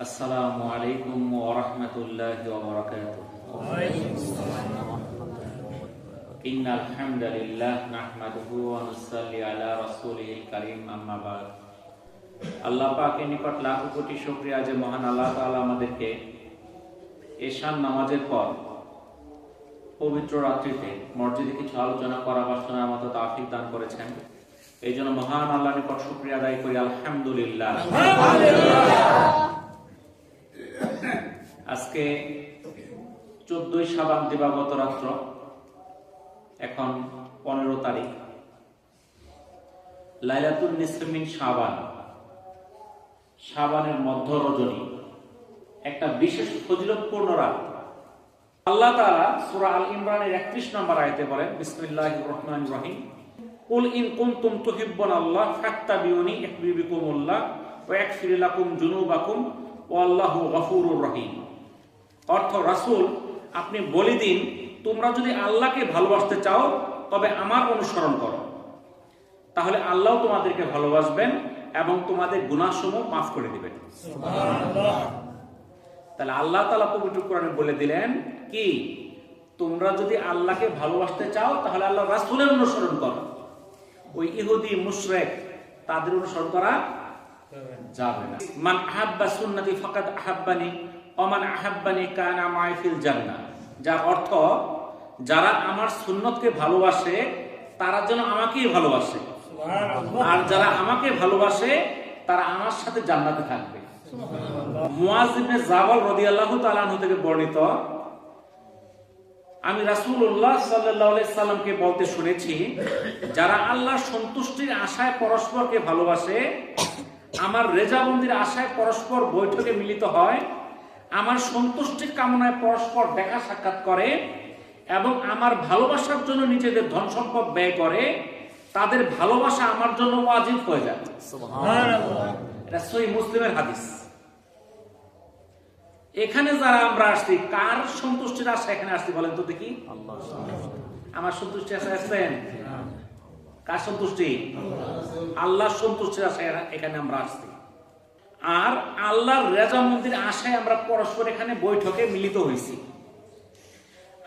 আসসালামু আলাইকুম ওয়া রাহমাতুল্লাহি ওয়া বারাকাতুহু। ওয়া আলাইকুম আসসালাম ওয়া আল্লাহ পাকের নিকট কোটি শুকরিয়া যে মহান আল্লাহ তাআলা আমাদেরকে এশান নামাজের পর পবিত্র রাত্রিতে মসজিদে কিছু আলোচনা করা বাসনা শোনার মতো তাফিক দান করেছেন। এই জন্য মহান আল্লাহ নিকট শুক্রিয়া আদায় করি আলহামদুলিল্লাহ। আজকে চোদ্দই সাবান দিবাগত রাত্র, এখন পনেরো তারিখ। লাইলাতুল নিসমিন সাবান সাবানের মধ্য রজনী। একটা বিশেষ ফজিলতপূর্ণ রাত। আল্লাহ তাআলা সূরা আল ইমরানের 31 নম্বর আয়াতে বলেন, বিসমিল্লাহির রহমানির রহিম, কুল ইন কুনতুম তুহিব্বুন আল্লাহ ফাত্তাবিউনি ইহবিবিকুমুল্লাহ ওয়া ইয়াগফির লাকুম যুনুবাকুম ওয়াল্লাহু গফুরুর রহিম। অর্থ রাসূল আপনি বলে দিন তোমরা যদি আল্লাহকে ভালোবাসতে চাও তবে আমার অনুসরণ করো। তাহলে আল্লাহ তোমাদেরকে ভালোবাসবেন এবং তোমাদের গুনাহসমূহ মাফ করে দিবেন। তাহলে আল্লাহ তালা পবিত্র কোরআনে বলে দিলেন কি? তোমরা যদি আল্লাহকে ভালোবাসতে চাও তাহলে আল্লাহ রাসুলের অনুসরণ করো। ওই ইহুদি মুশরেক তাদের অনুসরণ করা যাবে না। মান আহাব্বা সুন্নতি ফাকাদ আহাব্বানি। অমান আহাব্বানি কানা মাইফিল জান্নাহ। যার অর্থ যারা আমার সুন্নতকে ভালোবাসে তারা যেন আমাকেই ভালোবাসে। আর যারা আমাকে ভালোবাসে তারা আমার সাথে জান্নাতে থাকবে। থেকে বর্ণিত আমি সাল্লাল্লাহু সাল্লামকে বলতে শুনেছি যারা আল্লাহর সন্তুষ্টির আশায় পরস্পরকে ভালোবাসে আমার রেজাবন্দির আশায় পরস্পর বৈঠকে মিলিত হয় আমার সন্তুষ্টির কামনায় পরস্পর দেখা সাক্ষাৎ করে এবং আমার ভালোবাসার জন্য নিজেদের ধন সম্পদ ব্যয় করে তাদের ভালোবাসা আমার জন্য ওয়াজিব হয়ে যায়। এটা মুসলিমের হাদিস। এখানে যারা আমরা আসছি কার সন্তুষ্টির আশা এখানে আসছি বলেন তো দেখি? আমার সন্তুষ্টি আশা আসছেন কার সন্তুষ্টি? আল্লাহর সন্তুষ্টির আশায় এখানে আমরা আসছি। আর আল্লাহর রেজা মন্দির আশায় আমরা পরস্পর এখানে বৈঠকে মিলিত হয়েছি।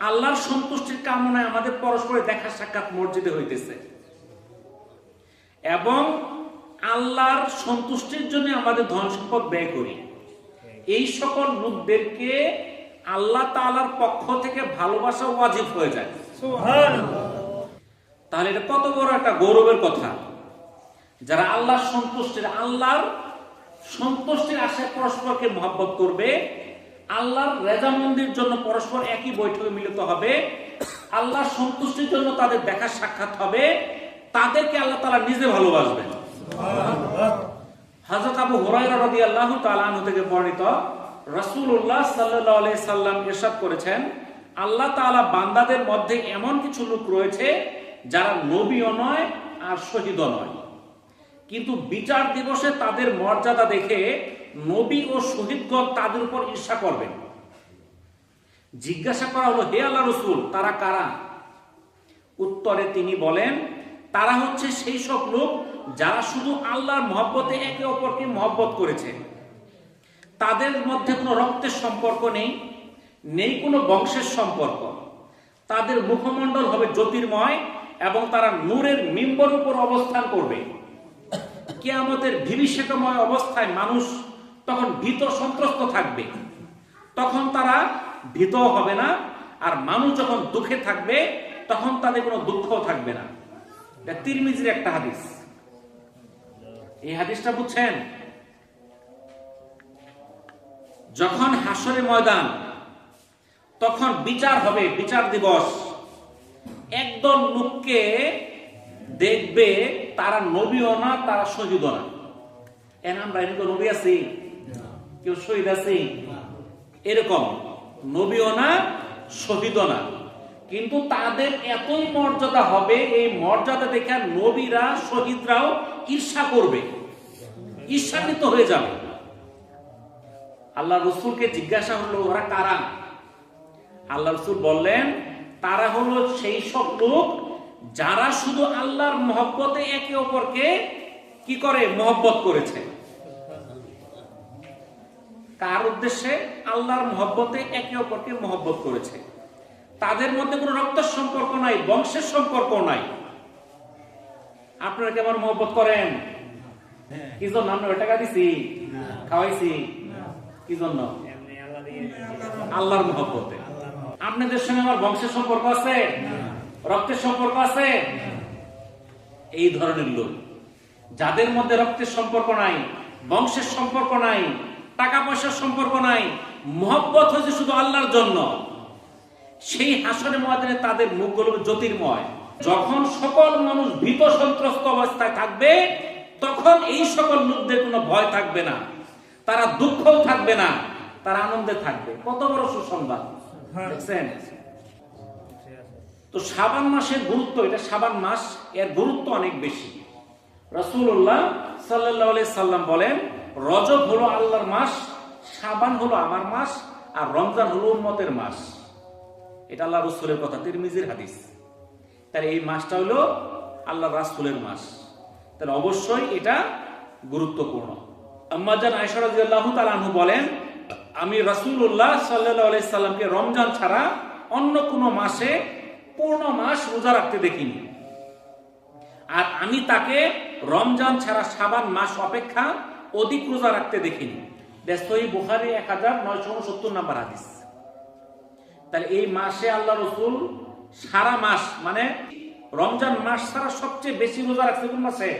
আল্লাহর সন্তুষ্টির কামনায় আমাদের পরস্পরের দেখা সাক্ষাৎ মসজিদে হইতেছে। এবং আল্লাহর সন্তুষ্টির জন্য আমাদের ধন সম্পদ ব্যয় করি। এই সকল লোকদেরকে আল্লাহ তাআলার পক্ষ থেকে ভালোবাসা ওয়াজিব হয়ে যায়। তাহলে এটা কত বড় একটা গৌরবের কথা। যারা আল্লাহর সন্তুষ্টির আল্লাহর সন্তুষ্টির আশায় পরস্পরকে মহব্বত করবে। আল্লাহর রেজামন্দির জন্য পরস্পর একই বৈঠকে মিলিত হবে। আল্লাহ সন্তুষ্টির জন্য তাদের দেখা সাক্ষাৎ হবে। তাদেরকে আল্লাহ তালা নিজে ভালোবাসবেন। হযরত আবু হুরায়রা রাদিয়াল্লাহু তাআলা আনহু থেকে বর্ণিত রাসূলুল্লাহ সাল্লাল্লাহু আলাইহি সাল্লাম ইরশাদ করেছেন, আল্লাহ তাআলা বান্দাদের মধ্যে এমন কিছু লোক রয়েছে যারা নবীও নয় আর শহীদও নয়। কিন্তু বিচার দিবসে তাদের মর্যাদা দেখে নবী ও শহীদগণ তাদের উপর ঈর্ষা করবেন। জিজ্ঞাসা করা হলো, হে আল্লাহ রসুল, তারা কারা? উত্তরে তিনি বলেন, তারা হচ্ছে সেই সব লোক যারা শুধু আল্লাহর মহব্বতে একে অপরকে মহব্বত করেছে। তাদের মধ্যে কোনো রক্তের সম্পর্ক নেই নেই কোনো বংশের সম্পর্ক। তাদের মুখমণ্ডল হবে জ্যোতির্ময় এবং তারা নূরের মিম্বর উপর অবস্থান করবে। কেয়ামতের ভিবিষেকময় অবস্থায় মানুষ তখন ভীত সন্ত্রস্ত থাকবে। তখন তারা ভীত হবে না, আর মানুষ যখন দুঃখে থাকবে, তখন তাদের কোনো দুঃখও থাকবে না। তিরমিজির একটা হাদিস। এই হাদিসটা বুঝছেন? যখন হাসরে ময়দান, তখন বিচার হবে, বিচার দিবস। একদল লোককে দেখবে তারা নবীও না, তারা শহীদও না। এন আমরা এরকম নবী আছি? কেউ শহীদ আছি? এরকম। নবীও না, শহীদও না। কিন্তু তাদের এতই মর্যাদা হবে, এই মর্যাদা দেখে নবীরা, শহীদরাও ঈর্ষা করবে। ঈর্ষান্বিত হয়ে যাবে। আল্লাহ রসুলকে জিজ্ঞাসা হলো ওরা কারা? আল্লাহ রসুল বললেন, তারা হলো সেই সব লোক যারা শুধু আল্লাহর মহব্বতে একে অপরকে কি করে? মহব্বত করেছে। কার উদ্দেশ্যে? আল্লাহর মহব্বতে একে অপরকে মহব্বত করেছে। তাদের মধ্যে কোনো রক্তের সম্পর্ক নাই, বংশের সম্পর্ক নাই। আপনারা কেমন মহব্বত করেন? কি জন্য? আমরা টাকা দিছি? খাওয়াইছি? কি জন্য? আল্লাহর মহব্বতে। আপনাদের সঙ্গে আমার বংশের সম্পর্ক আছে? রক্তের সম্পর্ক আছে? এই ধরনের লোক। যাদের মধ্যে রক্তের সম্পর্ক নাই বংশের সম্পর্ক নাই টাকা পয়সার সম্পর্ক নাই মহব্বত হয়েছে শুধু আল্লাহর জন্য। সেই হাসনের ময়দানে তাদের মুখগুলো জ্যোতির্ময়। যখন সকল মানুষ ভীত সন্ত্রস্ত অবস্থায় থাকবে তখন এই সকল লোকদের কোনো ভয় থাকবে না। তারা দুঃখও থাকবে না তারা আনন্দে থাকবে। কত বড় সুসংবাদ। দেখছেন? তো সাবান মাসের গুরুত্ব, এটা সাবান মাস, এর গুরুত্ব অনেক বেশি। রসুল্লাহ সাল্লাহ সাল্লাম বলেন, রজব হলো আল্লাহর মাস সাবান হলো আমার মাস, আর রমজান হলো উম্মতের মাস। এটা আল্লাহ রসুলের কথা, তিরমিজির হাদিস। তাহলে এই মাসটা হলো আল্লাহ রাসুলের মাস। তাহলে অবশ্যই এটা গুরুত্বপূর্ণ। আম্মাজান আয়সারাহ তালাহু বলেন, আমি রাসুল্লাহ সাল্লাহ সাল্লামকে রমজান ছাড়া অন্য কোনো মাসে পূর্ণ মাস রোজা রাখতে দেখিনি। আর আমি তাকে রমজান ছাড়া সাবান মাস অপেক্ষা অধিক রোজা রাখতে দেখিনি। ব্যস্তই বুখারি এক হাজার নয়শো উনসত্তর নাম্বার হাদিস। তাহলে এই মাসে আল্লাহ রসুল সারা মাস মানে রমজান মাস ছাড়া সবচেয়ে বেশি রোজা রাখছে কোন মাসে?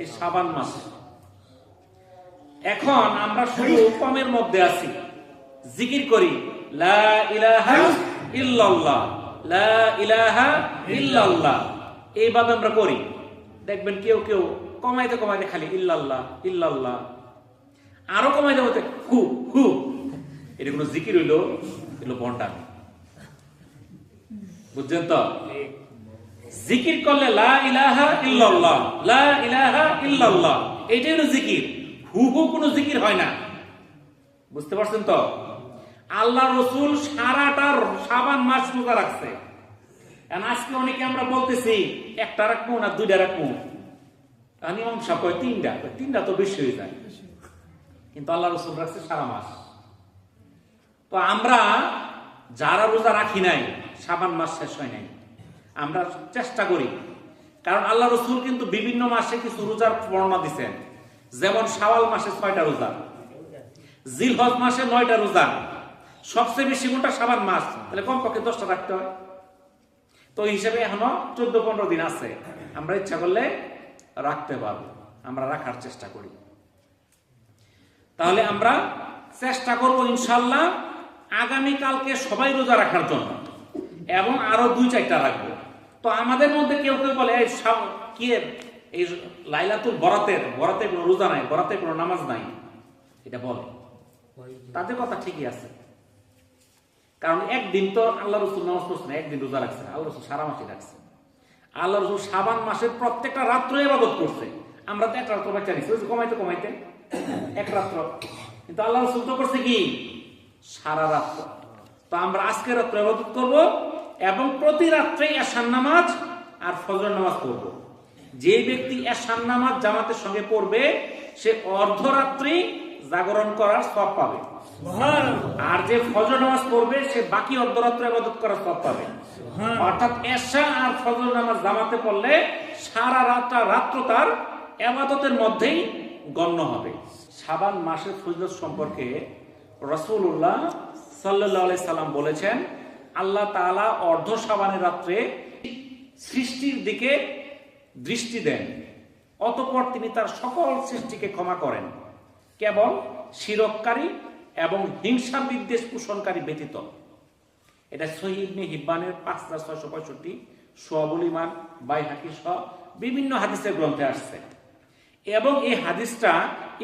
এই সাবান মাসে। এখন আমরা শুধু কমের মধ্যে আছি। জিকির করি লা ইলাহা ইল্লাল্লাহ। লা ইলাহা ইল্লাল্লাহ। এইভাবে আমরা করি। দেখবেন কেউ কেউ কমাইতে কমাইতে খালি ইল্লাল্লাহ ইল্লাল্লাহ। আরও কমাইতে বলতে হু হু। এটা কোনো জিকির হইল? এগুলো বন্ডামি বুঝছেন তো? জিকির করলে লা ইলাহা ইল্লাল্লাহ, লা ইলাহা ইল্লাল্লাহ। এইটাই হলো জিকির। হু হু কোনো জিকির হয় না। বুঝতে পারছেন তো? আল্লাহ রসুল সারাটা সাবান মাস রোজা রাখছে। আজকে অনেকে আমরা বলতেছি, একটা রাখব না দুইটা রাখব? আমি অংশ কয় তিনটা তিনটা তো বেশি হয়ে যায়। কিন্তু আল্লাহ রসুল রাখছে সারা মাস। তো আমরা যারা রোজা রাখি নাই, সাবান মাস শেষ হয় নাই, আমরা চেষ্টা করি। কারণ আল্লাহ রসুল কিন্তু বিভিন্ন মাসে কিছু রোজার বর্ণনা দিচ্ছেন যেমন শাওয়াল মাসে ছয়টা রোজা, জিলহজ মাসে নয়টা রোজা সবচেয়ে বেশি কোনটা সাবান মাস তাহলে কমপক্ষে দশটা রাখতে হয়। তো এই হিসাবে এখনও চোদ্দ, পনেরো দিন আছে। আমরা ইচ্ছা করলে রাখতে পারব। আমরা রাখার চেষ্টা করি। তাহলে আমরা চেষ্টা করব ইনশাল্লাহ আগামীকালকে সবাই রোজা রাখার জন্য। এবং আরও দুই চারটা রাখব। তো আমাদের মধ্যে কেউ কেউ বলে, এই কি? এই লাইলাতুল বরাতের বরাতে কোনো রোজা নাই বরাতে কোনো নামাজ নাই। এটা বলে। তাদের কথা ঠিকই আছে। কারণ একদিন তো আল্লাহ রসুল নামাজ পড়ছে না, একদিন রোজা রাখছে। আল্লাহ রসুল সারা মাসে রাখছে। আল্লাহ রসুল সাবান মাসের প্রত্যেকটা রাত্র এবাদত করছে। আমরা তো এক রাত্র বাচ্চা নিচ্ছি কমাইতে কমাইতে, এক রাত্র কিন্তু আল্লাহ রসুল তো করছে কি? সারা রাত্র তো আমরা আজকে রাত্র এবাদত করব এবং প্রতি রাত্রে এশান নামাজ আর ফজর নামাজ পড়ব। যে ব্যক্তি এশান নামাজ জামাতের সঙ্গে পড়বে, সে অর্ধরাত্রি জাগরণ করার সব পাবে। আর যে ফজর নামাজ পড়বে সে বাকি অর্ধরাত্র ইবাদত করার সব পাবে। অর্থাৎ এশা আর ফজর নামাজ জামাতে পড়লে সারা রাতটা রাত্র তার এবাদতের মধ্যেই গণ্য হবে। সাবান মাসের ফজলত সম্পর্কে রসুল্লাহ সাল্লাহ সাল্লাম বলেছেন আল্লাহ তাআলা অর্ধ সাবানের রাত্রে সৃষ্টির দিকে দৃষ্টি দেন অতঃপর তিনি তার সকল সৃষ্টিকে ক্ষমা করেন। কেবল শিরককারী এবং হিংসা বিদ্বেষ পোষণকারী ব্যতীত। এটা সহিবনে হিব্বানের পাঁচ হাজার ছয়শো পঁয়ষট্টি সোয়াবুল ইমান বাই হাকি সহ বিভিন্ন হাদিসের গ্রন্থে আসছে। এবং এই হাদিসটা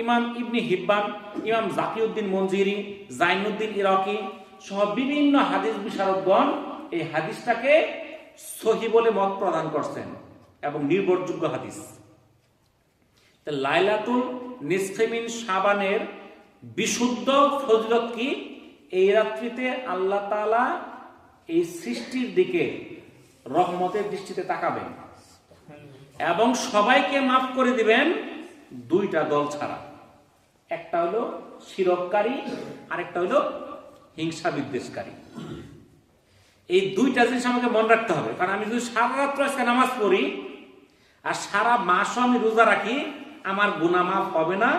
ইমাম ইবনি হিব্বান, ইমাম জাকিউদ্দিন মঞ্জিরি, জাইনুদ্দিন ইরাকি সহ বিভিন্ন হাদিস বিশারদগণ এই হাদিসটাকে সহি বলে মত প্রদান করছেন এবং নির্ভরযোগ্য হাদিস। লাইলাতুল নিসফেমিন সাবানের বিশুদ্ধ ফজলত কি? এই রাত্রিতে আল্লাহ তাআলা এই সৃষ্টির দিকে রহমতের দৃষ্টিতে তাকাবেন। এবং সবাইকে মাফ করে দিবেন দুইটা দল ছাড়া। একটা হলো শিরককারী আরেকটা হলো হিংসা বিদ্বেষকারী। এই দুইটা জিনিস আমাকে মনে রাখতে হবে। কারণ আমি যদি সারা রাত্র আজকে নামাজ পড়ি আর সারা মাসও আমি রোজা রাখি আমার গুনাহ মাফ হবে না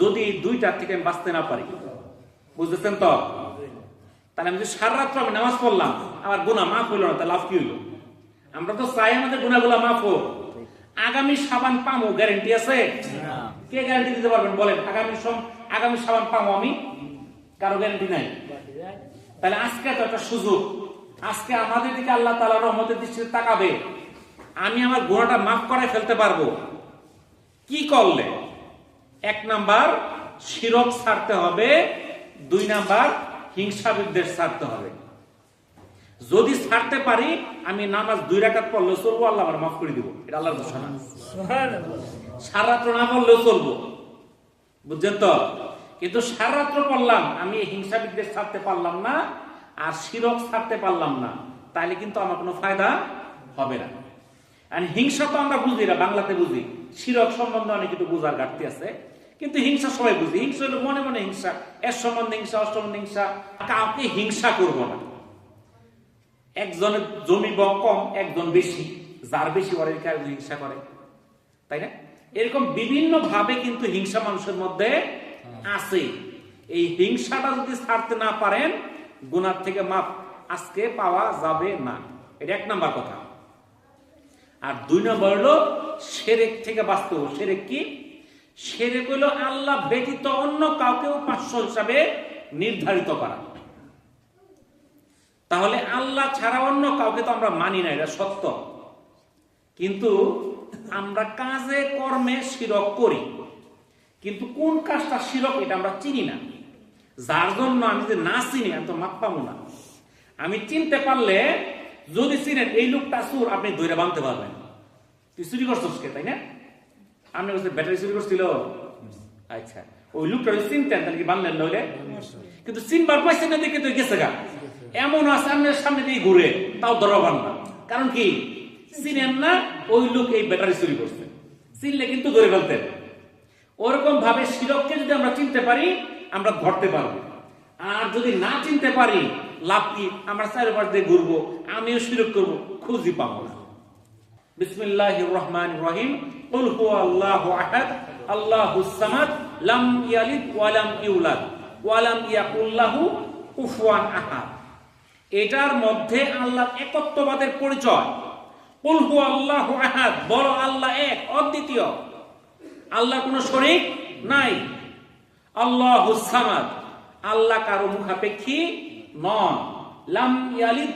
যদি দুইটার থেকে আমি বাঁচতে না পারি। বুঝতেছেন তো? তাহলে আমি যদি সারা রাত্র আমি নামাজ পড়লাম, আমার গুনাহ মাফ হইল না, তাহলে লাভ কি হইল? আমরা তো চাই আমাদের গুনাহগুলো মাফ হোক। আগামী সাবান পামো গ্যারেন্টি আছে? কে গ্যারান্টি দিতে পারবেন বলেন? আগামী আগামী সাবান পামো আমি? কারও গ্যারান্টি নাই? তাহলে আজকে তো একটা সুযোগ। আজকে আমাদের দিকে আল্লাহ তালা রহমতের দৃষ্টিতে তাকাবে। আমি আমার গুণাটা মাফ করে ফেলতে পারব। কি করলে? এক নাম্বার শিরক ছাড়তে হবে দুই নাম্বার হিংসা বিদ্বেষ ছাড়তে হবে। যদি ছাড়তে পারি আমি নামাজ দুই রাকাত পড়লেও চলবো আল্লাহ আমার মাফ করে দিব। এটা আল্লাহর ঘোষণা। সারা রাত্র না পড়লেও চলবো। বুঝছেন তো? কিন্তু সারা রাত্র পড়লাম আমি হিংসা বিদ্বেষ ছাড়তে পারলাম না আর শিরক ছাড়তে পারলাম না তাহলে কিন্তু আমার কোনো ফায়দা হবে না। আর হিংসা তো আমরা বুঝি না, বাংলাতে বুঝি। শিরক সম্বন্ধে অনেক কিছু বোঝার ঘাটতি আছে। কিন্তু হিংসা সবাই বুঝি। হিংসা হলো মনে মনে হিংসা। এর সম্বন্ধে হিংসা অষ্ট সম্বন্ধে হিংসা। কাউকে হিংসা করব না। একজনের জমি কম, একজন বেশি। যার বেশি করে হিংসা করে। তাই না? এরকম বিভিন্ন ভাবে কিন্তু হিংসা মানুষের মধ্যে আছে। এই হিংসাটা যদি ছাড়তে না পারেন, গুনার থেকে মাপ আজকে পাওয়া যাবে না। এটা এক নাম্বার কথা। আর দুই নম্বর হলো, সেরেক থেকে বাঁচতে হবে। সেরেক কি? সেরেক হলো আল্লাহ ব্যতীত অন্য কাউকে উপাস্য হিসাবে নির্ধারিত করা। তাহলে আল্লাহ ছাড়া অন্য কাউকে তো আমরা মানি না, এটা সত্য। কিন্তু আমরা কাজে, কর্মে শিরক করি। কিন্তু কোন কাজটা শিরক, এটা আমরা চিনি না। যার জন্য আমি যে না চিনি, আমি তো মাপ পাবো না। আমি চিনতে পারলে যদি চিনেন এই লোকটা সুর আপনি ধরে বাঁধতে পারবেন। তুই চুরি করছিস কে, তাই না? আপনি বলছেন ব্যাটারি চুরি করছিল। আচ্ছা ওই লোকটা চিনতেন তাহলে কি বানলেন নইলে? কিন্তু চিনবার পাইছেন না দেখে তুই গেছে গা। এমন আছে আপনার সামনে দিয়ে ঘুরে, তাও ধরবার না। কারণ কি? চিনেন না, ওই লোক এই ব্যাটারি চুরি করছে। চিনলে কিন্তু ধরে ফেলতেন। ওরকম ভাবে শিরককে যদি আমরা চিনতে পারি, আমরা ধরতে পারব। আর যদি না চিনতে পারি লাভ কি? আমরা চারিপাশ দিয়ে ঘুরবো, আমিও শিরক করব, খুঁজি পাবো না। বিসমিল্লাহ রহমান রহিম। কুল হুয়াল্লাহু আহাদ আল্লাহুস সামাদ, লাম ইয়ালিদ ওয়া লাম ইউলাদ, ওয়া লাম ইয়াকুল লাহু কুফুয়ান আহাদ। এটার মধ্যে আল্লাহর একত্ববাদের পরিচয়। কুল হুয়াল্লাহু আহাদ, বড় আল্লাহ এক, অদ্বিতীয়। আল্লাহ কোনো শরীক নাই। আল্লাহ সামাদ, আল্লাহ কারও মুখাপেক্ষী নন, লাম ইয়ালিদ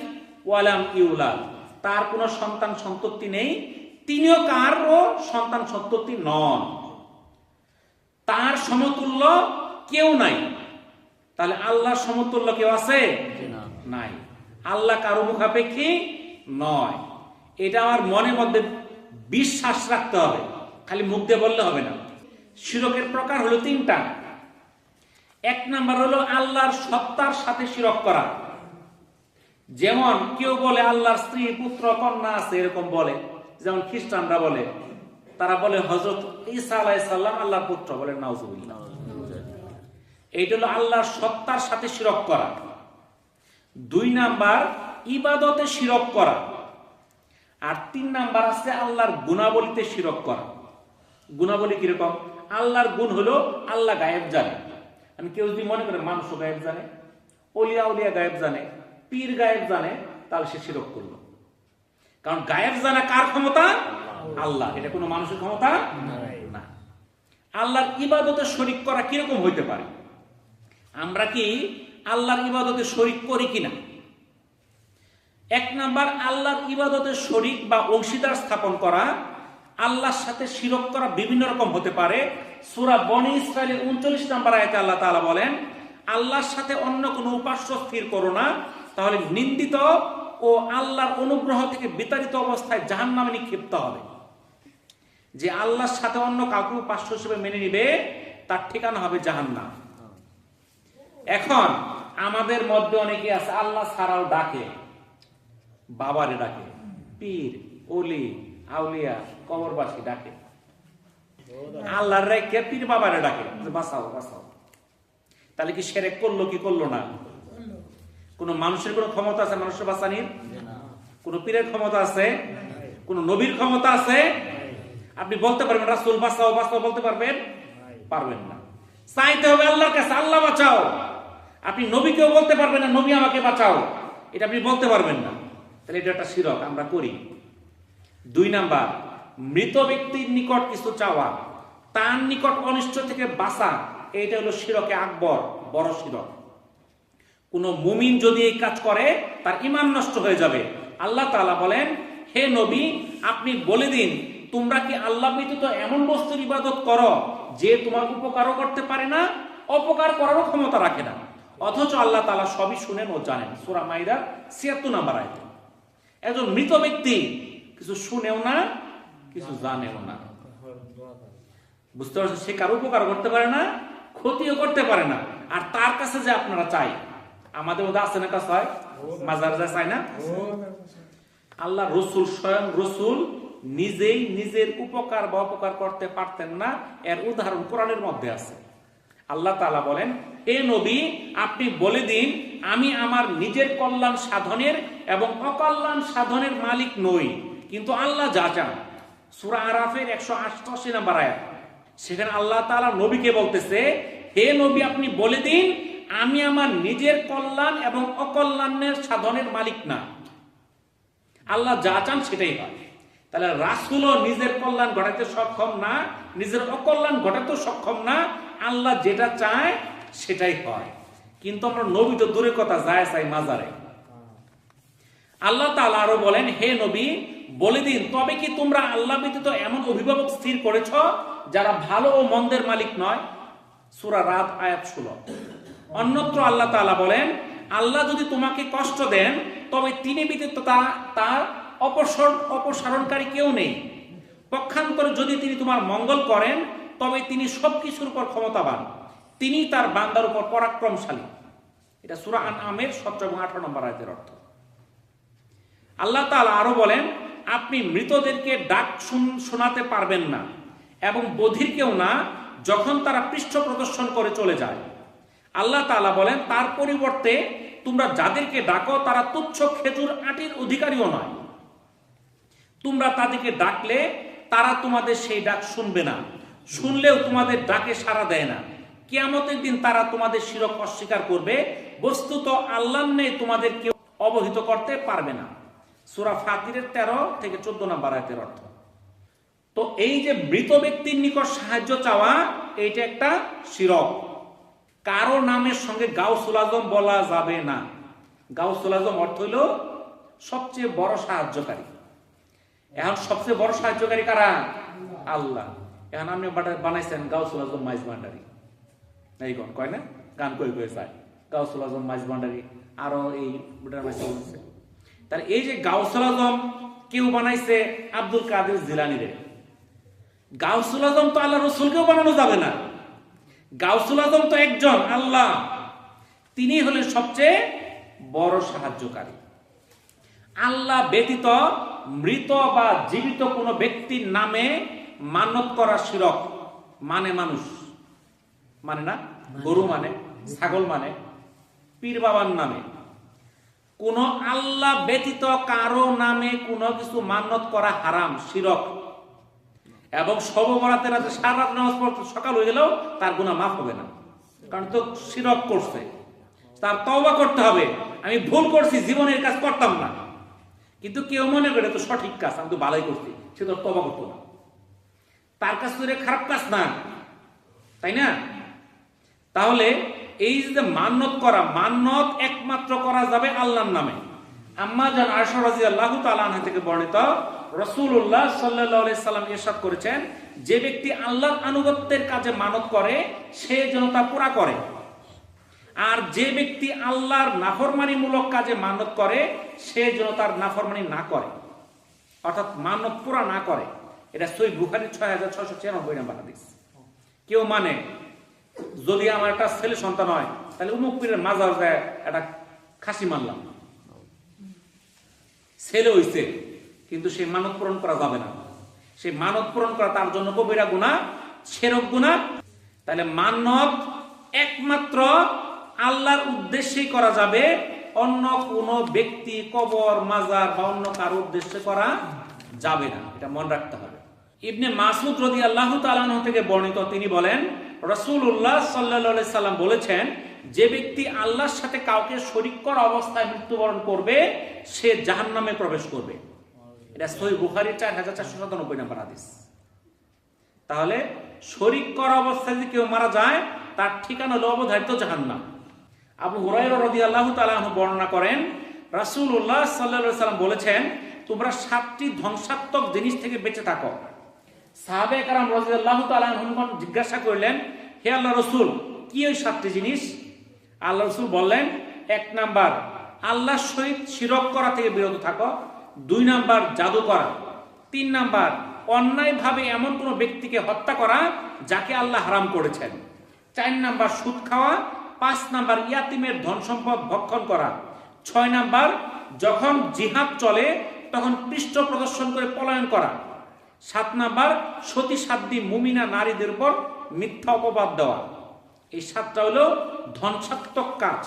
ওয়ালাম ইউলাদ। তার কোনো সন্তান সন্ততি নেই, তিনিও কারও সন্তান সন্ততি নন। তার সমতুল্য কেউ নাই। তাহলে আল্লাহর সমতুল্য কেউ আছে? নাই। আল্লাহ কারও মুখাপেক্ষী নয়। এটা আমার মনের মধ্যে বিশ্বাস রাখতে হবে। খালি মুখ দিয়ে বললে হবে না। শিরকের প্রকার হলো তিনটা। এক নাম্বার হলো আল্লাহর সত্তার সাথে শিরক করা। যেমন কেউ বলে আল্লাহর স্ত্রী, পুত্র, কন্যা আছে, এরকম বলে। যেমন খ্রিস্টানরা বলে, তারা বলে হজরত ঈসা আলাই সাল্লাম আল্লাহর পুত্র বলে, নাউজুবিল্লাহ। এইটা হলো আল্লাহর সত্তার সাথে শিরক করা। দুই নাম্বার, ইবাদতে শিরক করা। আর তিন নাম্বার আছে আল্লাহর গুণাবলীতে শিরক করা। গুণাবলী কীরকম? আল্লাহর গুণ হলো আল্লাহ গায়েব জানে। আমি কেউ যদি মনে করে মানুষও গায়েব জানে অলিয়া উলিয়া গায়েব জানে পীর গায়েব জানে তাহলে সে শিরক করল। কারণ গায়েব জানা কার ক্ষমতা? আল্লাহ। এটা কোনো মানুষের ক্ষমতা? না। আল্লাহর ইবাদতে শরিক করা কীরকম হইতে পারে? আমরা কি আল্লাহর ইবাদতে শরিক করি কিনা? এক নাম্বার আল্লাহর ইবাদতে শরিক বা অংশীদার স্থাপন করা আল্লাহর সাথে শিরক করা বিভিন্ন রকম হতে পারে। সুরা বনি ইসরায়েলের উনচল্লিশ নাম্বার আয়তে আল্লাহ তালা বলেন, আল্লাহর সাথে অন্য কোনো উপাস্য স্থির করো না। তাহলে নিন্দিত ও আল্লাহর অনুগ্রহ থেকে বিতাড়িত অবস্থায় জাহান নামে নিক্ষিপ্ত হবে। যে আল্লাহর সাথে অন্য কাউকে উপাস্য হিসেবে মেনে নিবে, তার ঠিকানা হবে জাহান্নাম। এখন আমাদের মধ্যে অনেকে আছে, আল্লাহ ছাড়াও ডাকে। বাবারে ডাকে, পীর অলি আউলিয়া, কবরবাসী ডাকে। আল্লাহর রেখে পীর বাবারে ডাকে? বাঁচাও বাঁচাও। তাহলে কি সেরেক করল কি করল না? কোন মানুষের কোনো ক্ষমতা আছে মানুষের বাঁচানির? কোন পীরের ক্ষমতা আছে? কোন নবীর ক্ষমতা আছে? আপনি বলতে পারবেন রাসূল বাঁচাও বাঁচাও বলতে পারবেন? পারবেন না। চাইতে হবে আল্লাহর কাছে আল্লাহ বাঁচাও। আপনি নবীকেও বলতে পারবেন না নবী আমাকে বাঁচাও। এটা আপনি বলতে পারবেন না। তাহলে এটা একটা শিরক আমরা করি। দুই নাম্বার মৃত ব্যক্তির নিকট কিছু চাওয়া, তার নিকট অনিষ্ট থেকে বাঁচা, এইটা হলো শিরকে আকবর, বড় শিরক। কোন মুমিন যদি এই কাজ করে, তার ইমান নষ্ট হয়ে যাবে। আল্লাহ তালা বলেন, হে নবী, আপনি বলে দিন, তোমরা কি আল্লাহ ব্যতীত এমন বস্তুর ইবাদত করো, যে তোমার উপকারও করতে পারে না, অপকার করারও ক্ষমতা রাখে না? অথচ আল্লাহ তালা সবই শুনেন ও জানেন। সূরা মাইদার 76 নাম্বার আয়াতে। একজন মৃত ব্যক্তি কিছু শুনেও না কিছু জানেও না। বুঝতে পারছেন? সে কারও উপকার করতে পারে না, ক্ষতিও করতে পারে না। আর তার কাছে যে আপনারা চাই, আমাদের মধ্যে আছে না কাজ হয়? মাজার যা চাই না? আল্লাহ রসুল স্বয়ং রসুল নিজেই নিজের উপকার বা অপকার করতে পারতেন না, এর উদাহরণ কোরআনের মধ্যে আছে। আল্লাহ তাআলা বলেন, হে নবী, আপনি বলে দিন, আমি আমার নিজের কল্যাণ সাধনের এবং অকল্যাণ সাধনের মালিক নই। কিন্তু আল্লাহ যা চান সূরা আরাফের একশো আটশি নাম্বার আয়াত। সেখানে আল্লাহ তাআলা নবীকে বলতেছে, হে নবী, আপনি বলে দিন, আমি আমার নিজের কল্যাণ এবং অকল্যাণের সাধনের মালিক না। আল্লাহ যা চান সেটাই হয়। তাহলে রাসুলও নিজের কল্যাণ ঘটাতে সক্ষম না, নিজের অকল্যাণ ঘটাতে সক্ষম না, আল্লাহ যেটা চায় সেটাই হয়। কিন্তু আমরা নবী তো দূরের কথা যায় চাই মাজারে। আল্লাহ তাআলা আরও বলেন, হে নবী বলে দিন, তবে কি তোমরা আল্লাহ ব্যতীত এমন অভিভাবক স্থির করেছ যারা ভালো ও মন্দের মালিক নয়? সুরা রাত, আয়াত ষোলো। অন্যত্র আল্লাহ তাআলা বলেন, আল্লাহ যদি তোমাকে কষ্ট দেন, তবে তিনি ব্যতীত তা- তার অপসর, অপসারণকারী কেউ নেই। পক্ষান্তরে যদি তিনি তোমার মঙ্গল করেন, তবে তিনি সবকিছুর উপর ক্ষমতাবান। তিনি তার বান্দার উপর পরাক্রমশালী। এটা সুরা আন আমের সতেরো এবং আঠারো নম্বর আয়াতের অর্থ। আল্লাহ তাআলা আরও বলেন আপনি মৃতদেরকে ডাক শোনাতে পারবেন না এবং বধিরকেও না যখন তারা পৃষ্ঠ প্রদর্শন করে চলে যায়। আল্লাহ তাআলা বলেন, তার পরিবর্তে তোমরা যাদেরকে ডাকো, তারা তুচ্ছ খেজুর আটির অধিকারীও নয়। তোমরা তাদেরকে ডাকলে তারা তোমাদের সেই ডাক শুনবে না। শুনলেও তোমাদের ডাকে সাড়া দেয় না। কিয়ামতের দিন তারা তোমাদের শিরক অস্বীকার করবে। বস্তুত আল্লাহ নেই তোমাদের কেউ অবহিত করতে পারবে না। সূরা ফাতিরের তেরো থেকে চোদ্দ নম্বর আয়াতের অর্থ। তো এই যে মৃত ব্যক্তির নিকট সাহায্য চাওয়া, এইটা একটা শিরক। কারও নামের সঙ্গে গাউসুল আজম বলা যাবে না। গাউসুল আজম অর্থ হইল সবচেয়ে বড় সাহায্যকারী। এখন সবচেয়ে বড় সাহায্যকারী কারা? আল্লাহ। এখন আপনি বানাইছেন গাউসুল আজম মাইজ ভান্ডারি। এই কয় না? গান কই কই চায় গাউসুল আজম মাইজ ভান্ডারি। আরও এই বুটার তাহলে এই যে গাউসুল আজম কেউ বানাইছে আব্দুল কাদের জিলানি রে গাউসুল আজম তো আল্লাহ রসুলকেও বানানো যাবে না। গাউসুল আজম তো একজন, আল্লাহ। তিনি হলেন সবচেয়ে বড় সাহায্যকারী। আল্লাহ ব্যতীত মৃত বা জীবিত কোনো ব্যক্তির নামে মানত করা শিরক মানে মানুষ। মানে না? গরু মানে ছাগল মানে পীর বাবার নামে। কোন আল্লাহ ব্যতীত কারও নামে কোনো কিছু মান্যত করা হারাম, শিরক। এবং সব বরাতের রাতে সারা নামাজ পড়তে সকাল হয়ে গেলেও তার গুণা মাফ হবে না। কারণ তো শিরক করছে। তার তওবা করতে হবে। আমি ভুল করছি, জীবনের কাজ করতাম না। কিন্তু কেউ মনে করে তো সঠিক কাজ, আমি তো ভালোই করছি। সে তো তবা করতো না। তার কাছ থেকে খারাপ কাজ না। তাই না? তাহলে এই যে মান্যত করা মান্যত একমাত্র করা যাবে আল্লাহর নামে। আম্মা জান আয়সা রাদিয়াল্লাহু তাআলা আনহা থেকে বর্ণিত, রাসূলুল্লাহ সাল্লাল্লাহু আলাইহি সাল্লাম ইরশাদ করেছেন, যে ব্যক্তি আল্লাহর আনুগত্যের কাজে মানত করে, সে যেন তা পুরা করে। আর যে ব্যক্তি আল্লাহর নাফরমানিমূলক কাজে মানত করে, সে যেন তার নাফরমানি না করে। অর্থাৎ মানত পুরা না করে। এটা সই বুখারি ছয় হাজার ছয়শো ছিয়ানব্বই নাম্বার হাদিস। কেউ মানে যদি আমার একটা ছেলে সন্তান হয়, তাহলে উমুক পীরের মাজার যায় একটা খাসি মারলাম ছেলে হইছে, কিন্তু সেই মানত পূরণ করা যাবে না। সেই মানত পূরণ করা তার জন্য কবিরা গুণা সেরক গুণা তাহলে মান্নত একমাত্র আল্লাহর উদ্দেশ্যেই করা যাবে, অন্য কোনো ব্যক্তি, কবর, মাজার বা অন্য কারও উদ্দেশ্যে করা যাবে না। এটা মনে রাখতে হবে। ইবনে মাসুদ রদি আল্লাহ তালাহ থেকে বর্ণিত, তিনি বলেন রসুল্লাহ সাল্লাহ সাল্লাম বলেছেন, যে ব্যক্তি আল্লাহর সাথে কাউকে শরিক করা অবস্থায় মৃত্যুবরণ করবে, সে জাহান নামে প্রবেশ করবে। এটা সহি বুখারি চার হাজার চারশো সাতানব্বই নম্বর হাদিস। তাহলে, শরিক করা অবস্থায় যদি কেউ মারা যায়, তার ঠিকানা হলো অবধারিত জাহান্নাম। আবু হুরাই রদি আল্লাহ তালাহ বর্ণনা করেন রাসুল্লাহ সাল্লা সাল্লাম বলেছেন, তোমরা সাতটি ধ্বংসাত্মক জিনিস থেকে বেঁচে থাকো। জিজ্ঞাসা করলেন, হে আল্লাহ রসুল, কি ওই সাতটি জিনিস? আল্লাহ রসুল বললেন, এক নাম্বার, আল্লাহর সহিত শিরক করা থেকে বিরত থাকো। দুই নাম্বার, জাদু করা। তিন নাম্বার, অন্যায়ভাবে এমন কোনো ব্যক্তিকে হত্যা করা যাকে আল্লাহ হারাম করেছেন। চার নাম্বার, সুদ খাওয়া। পাঁচ নাম্বার, ইয়াতিমের ধন সম্পদ ভক্ষণ করা। ছয় নাম্বার, যখন জিহাদ চলে, তখন পৃষ্ঠ প্রদর্শন করে পলায়ন করা। সাত নাম্বার, সতী সাধ্যী মুমিনা নারীদের উপর মিথ্যা অপবাদ দেওয়া। এই সাতটা হলো ধ্বংসাত্মক কাজ।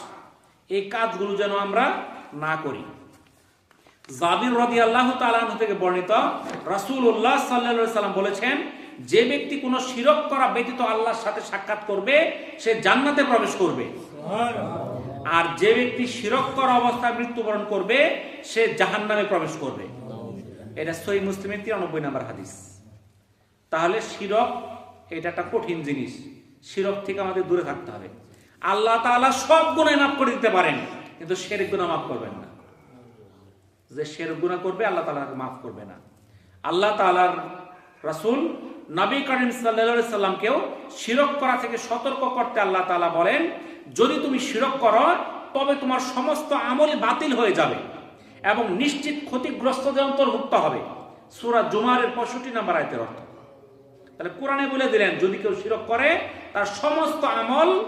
এই কাজগুলো যেন আমরা না করি। জাবির রবি আল্লাহ তালাহ থেকে বর্ণিত রাসুল উল্লাহ সাল্লা সাল্লাম বলেছেন, যে ব্যক্তি কোনো শিরক করা ব্যতীত আল্লাহর সাথে সাক্ষাৎ করবে, সে জান্নাতে প্রবেশ করবে। আর যে ব্যক্তি শিরক করা অবস্থায় মৃত্যুবরণ করবে, সে জাহান নামে প্রবেশ করবে। এটা সই মুসলিমের তিরানব্বই নাম্বার হাদিস। তাহলে শিরক, এটা একটা কঠিন জিনিস। শিরক থেকে আমাদের দূরে থাকতে হবে। আল্লাহ তাআলা সব গুণাই মাফ করে দিতে পারেন, কিন্তু শের গুণা মাফ করবেন না। যে শের গুণা করবে, আল্লাহ তাআলা তাকে মাফ করবে না। আল্লাহ তাআলার রাসূল নবী করিম সাল্লাল্লাহু সাল্লামকেও শিরক করা থেকে সতর্ক করতে আল্লাহ তাআলা বলেন, যদি তুমি শিরক করো, তবে তোমার সমস্ত আমল বাতিল হয়ে যাবে। এবং নিশ্চিত ক্ষতিগ্রস্তদের অন্তর্ভুক্ত হবে। সূরা জুমারের 65 নম্বর আয়াতের অর্থ। তাহলে কোরআনে বলে দিলেন, যদি কেউ শিরক করে, তার সমস্ত আমল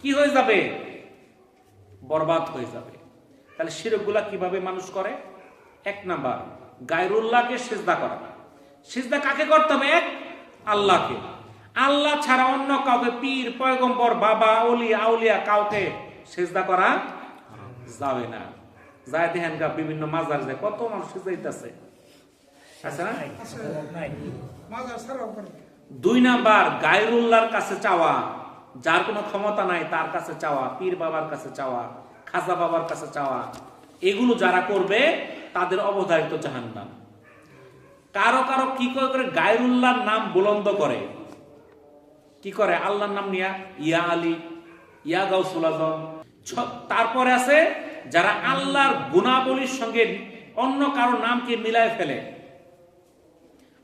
কি হয়ে যাবে? বরবাদ হয়ে যাবে। তাহলে শিরকগুলা কীভাবে মানুষ করে? এক নাম্বার, গায়রুল্লাহকে সেজদা করা। সেজদা কাকে করতে হবে? এক আল্লাহকে। আল্লাহ ছাড়া অন্য কাউকে পীর, পয়গম্বর, বাবা, অলি, আউলিয়া কাউকে সেজদা করা যাবে না। যায় দেখেন গা বিভিন্ন মাজার যায়, কত মানুষ করবে দুই নাম্বার, গায়রুল্লাহর কাছে চাওয়া, যার কোনো ক্ষমতা নাই তার কাছে চাওয়া, পীর বাবার কাছে চাওয়া, খাজা বাবার কাছে চাওয়া, এগুলো যারা করবে, তাদের অবধারিত জাহান্নাম। কারও কারও কি করে করে গায়রুল্লাহর নাম বুলন্দ করে? কি করে? আল্লাহর নাম নিয়া? ইয়া আলী, ইয়া গাউসুল আজম। তারপরে আছে যারা আল্লাহর গুণাবলীর সঙ্গে অন্য কারও নামকে মিলায় ফেলে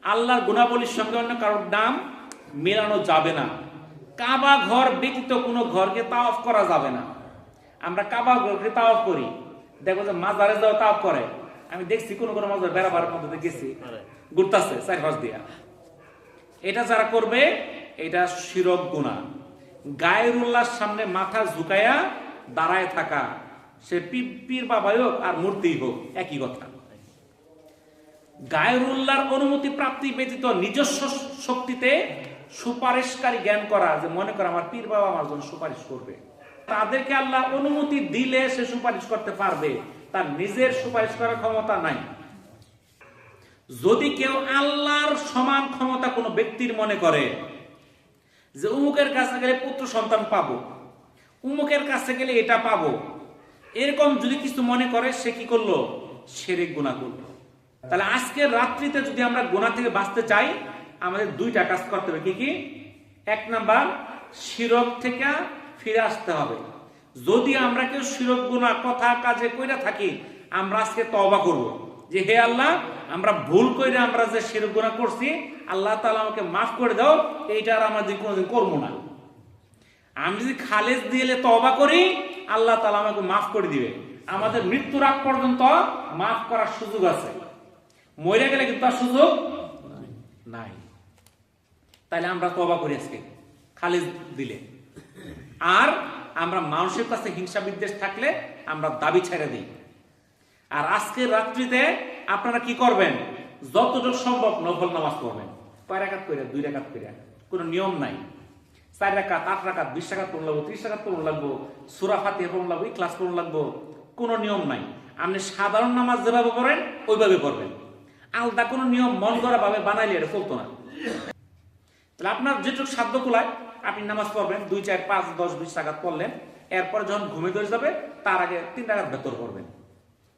আল্লাহর গুণাবলীর সঙ্গে অন্য কারোর নাম মেলানো যাবে না। কাবা ঘর ব্যতীত কোনো ঘরকে তাওয়াফ করা যাবে না। আমরা কাবা ঘরকে তাওয়াফ করি। দেখো যে মাজারে যাও তাওয়াফ করে। আমি দেখছি কোনো কোনো মাজার বেড়াবার মধ্যে গেছি। ঘুরতাছে চার হজ দিয়া। এটা যারা করবে এটা শিরক গুণা গায়রুল্লাহর সামনে মাথা ঝুঁকায়া দাঁড়ায় থাকা। সে পীর বাবাই হোক আর মূর্তি হোক, একই কথা। গায়রুল্লাহর অনুমতি প্রাপ্তি ব্যতীত নিজস্ব শক্তিতে সুপারিশকারী জ্ঞান করা যে মনে করে আমার পীর বাবা আমার জন্য সুপারিশ করবে। তাদেরকে আল্লাহ অনুমতি দিলে সে সুপারিশ করতে পারবে, তার নিজের সুপারিশ করার ক্ষমতা নাই। যদি কেউ আল্লাহর সমান ক্ষমতা কোনো ব্যক্তির মনে করে যে উমুকের কাছে গেলে পুত্র সন্তান পাবো, উমুকের কাছে গেলে এটা পাবো এরকম যদি কিছু মনে করে, সে কি করল? সেরেক গোনা করল। তাহলে আজকের রাত্রিতে যদি আমরা গোনা থেকে বাঁচতে চাই, আমাদের দুইটা কাজ করতে হবে। কি কি? এক নাম্বার, শিরক থেকে ফিরে আসতে হবে। যদি আমরা কেউ শিরক গোনা কথা, কাজে কইরা থাকি, আমরা আজকে তওবা করব। যে হে আল্লাহ, আমরা ভুল কইরা আমরা যে শিরক গোনা করছি, আল্লাহ তালা আমাকে মাফ করে দাও, এইটা আর আমরা কোনোদিন করব না। আমি যদি খালেজ দিলে তবা করি আল্লাহ তালা আমাকে মাফ করে দিবে। আমাদের মৃত্যুর আগ পর্যন্ত মাফ করার সুযোগ আছে। মরে গেলে কিন্তু সুযোগ নাই। তাহলে আমরা তবা করি আজকে, খালেজ দিলে। আর আমরা মানুষের কাছে হিংসা বিদ্বেষ থাকলে আমরা দাবি ছেড়ে দিই। আর আজকের রাত্রিতে আপনারা কি করবেন? যতটুকু সম্ভব নফল নামাজ পড়বেন। কয় রাকাত করে দুই রাকাত করে কোনো নিয়ম নাই। চার রাকাত আট রাকাত বিশ টাকা পড়ুন লাগবো ত্রিশ টাকা পড়ুন লাগবো সুরা ফাতিহা পড়ুন লাগবো ক্লাস পড়ুন লাগবো, কোনো নিয়ম নাই। আপনি সাধারণ নামাজ যেভাবে পড়েন, ওইভাবে পড়বেন। আলাদা কোনো নিয়ম মন করা ভাবে বানাইলে এটা চলতো না। তাহলে আপনার যেটুকু সাধ্য কুলায়, আপনি নামাজ পড়বেন, দুই, চার, পাঁচ, দশ, বিশ টাকাত পড়লেন, এরপর যখন ঘুমে ধরে যাবে, তার আগে তিন টাকার বেতন পড়বেন।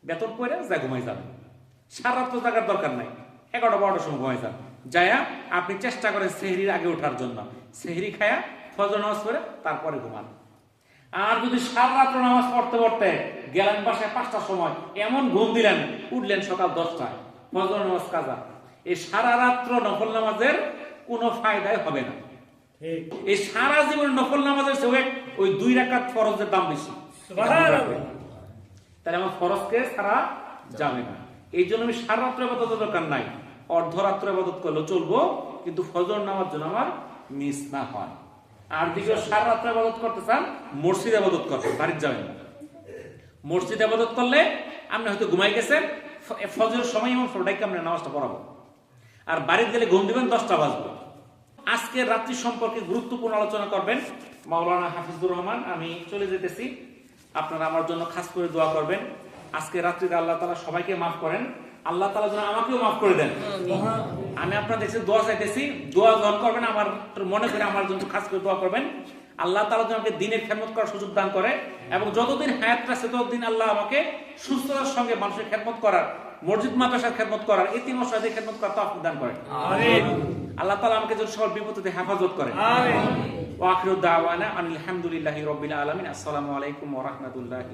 বেতন পড়ে যা ঘুমাই যাবেন সারা রাত তো থাকার দরকার নাই, এগারোটা, বারোটার সময় ঘুমাই যান যায়া আপনি চেষ্টা করেন সেহরির আগে ওঠার জন্য। সেহরি খায়া ফজর নামাজ পড়ে তারপরে ঘুমান। আর যদি সারা রাত্র নামাজ পড়তে পড়তে গেলেন বাসায় পাঁচটার সময় এমন ঘুম দিলেন উঠলেন সকাল দশটায় ফজর নামাজ কাজা। এই সারা রাত্র নফল নামাজের কোনো ফায়দাই হবে না। এই সারা জীবন নফল নামাজের চেয়ে ওই দুই রাকাত ফরজের দাম বেশি। তাহলে আমার ফরজকে সারা যাবে না। এই জন্য আমি সারা রাত্র আবাদত দরকার নাই। অর্ধরাত্র আবাদত করলেও চলবো কিন্তু ফজর নামার জন্য আমার মিস না হয়। আর দিকে সারা রাত্র আবাদত করতে চান? মসজিদ আবাদত করতে বাড়ির যাবেন। মসজিদ আবাদত করলে আপনি হয়তো ঘুমাই গেছেন ফ- ফজরের সময় এমন ফোটাইকে আমরা নামাজটা পড়াবো। আর বাড়িতে গেলে ঘুম দিবেন দশটা বাজবে। আজকে রাত্রি সম্পর্কে গুরুত্বপূর্ণ আলোচনা করবেন। মাওলানা হাফিজুর রহমান আমি চলে যেতেছি। আপনারা আমার জন্য খাস করে দোয়া করবেন। আজকে রাত্রিতে আল্লাহ তালা সবাইকে মাফ করেন। আল্লাহ তালা যেন আমাকেও মাফ করে দেন। আমি আপনার দেখছি দোয়া চাইতেছি দোয়া গ্রহণ করবেন আমার মনে করে আমার জন্য খাস করে দোয়া করবেন। আল্লাহ তালা যেন আমাকে দিনের খেদমত করার সুযোগ দান করে এবং যতদিন হায়াতটা আছে ততদিন আল্লাহ আমাকে সুস্থতার সঙ্গে মানুষের খেদমত করার মসজিদ মাদ্রাসার খেদমত করার এতিম সাহেবের খেদমত করার তফিক দান করেন আল্লাহ তালা আমাকে যেন সকল বিপত্তিতে হেফাজত করেন ওয়াখিরুদ্দাওয়ানা আনিল হামদুলিল্লাহি রবিল আলমিন। আসসালামু আলাইকুম ওরহমতুল্লাহি